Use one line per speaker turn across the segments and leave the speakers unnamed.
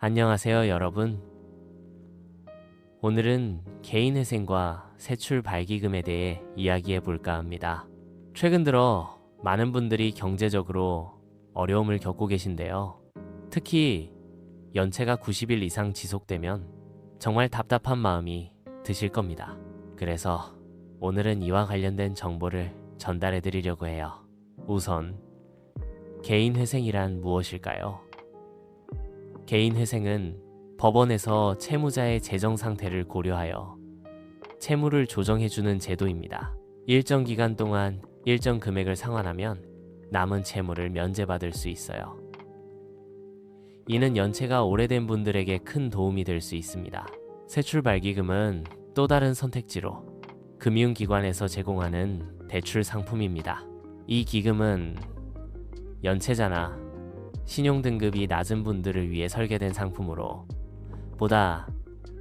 안녕하세요, 여러분. 오늘은 개인회생과 세출 발기금에 대해 이야기해 볼까 합니다. 최근 들어 많은 분들이 경제적으로 어려움을 겪고 계신데요. 특히 연체가 90일 이상 지속되면 정말 답답한 마음이 드실 겁니다. 그래서 오늘은 이와 관련된 정보를 전달해 드리려고 해요. 우선 개인회생이란 무엇일까요? 개인회생은 법원에서 채무자의 재정 상태를 고려하여 채무를 조정해주는 제도입니다. 일정 기간 동안 일정 금액을 상환하면 남은 채무를 면제받을 수 있어요. 이는 연체가 오래된 분들에게 큰 도움이 될 수 있습니다. 세출 발기금은 또 다른 선택지로 금융기관에서 제공하는 대출 상품입니다. 이 기금은 연체자나 신용등급이 낮은 분들을 위해 설계된 상품으로 보다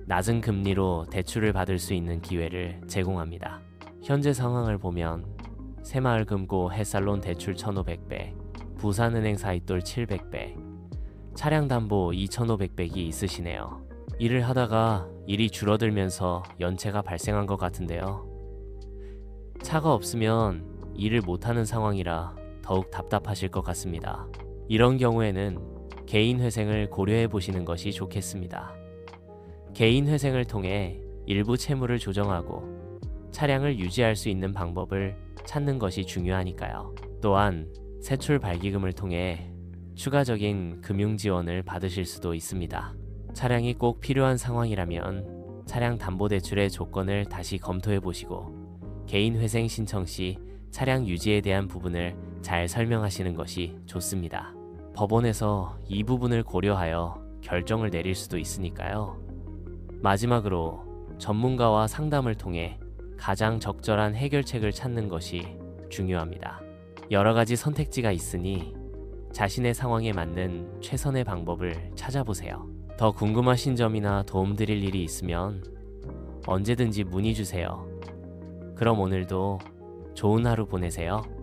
낮은 금리로 대출을 받을 수 있는 기회를 제공합니다. 현재 상황을 보면 새마을금고 햇살론 대출 1,500배, 부산은행 사이돌 700배, 차량담보 2,500백이 있으시네요. 일을 하다가 일이 줄어들면서 연체가 발생한 것 같은데요. 차가 없으면 일을 못하는 상황이라 더욱 답답하실 것 같습니다. 이런 경우에는 개인 회생을 고려해 보시는 것이 좋겠습니다. 개인 회생을 통해 일부 채무를 조정하고 차량을 유지할 수 있는 방법을 찾는 것이 중요하니까요. 또한 세출 발기금을 통해 추가적인 금융 지원을 받으실 수도 있습니다. 차량이 꼭 필요한 상황이라면 차량 담보 대출의 조건을 다시 검토해 보시고 개인 회생 신청 시 차량 유지에 대한 부분을 잘 설명하시는 것이 좋습니다. 법원에서 이 부분을 고려하여 결정을 내릴 수도 있으니까요. 마지막으로 전문가와 상담을 통해 가장 적절한 해결책을 찾는 것이 중요합니다. 여러 가지 선택지가 있으니 자신의 상황에 맞는 최선의 방법을 찾아보세요. 더 궁금하신 점이나 도움드릴 일이 있으면 언제든지 문의 주세요. 그럼 오늘도 좋은 하루 보내세요.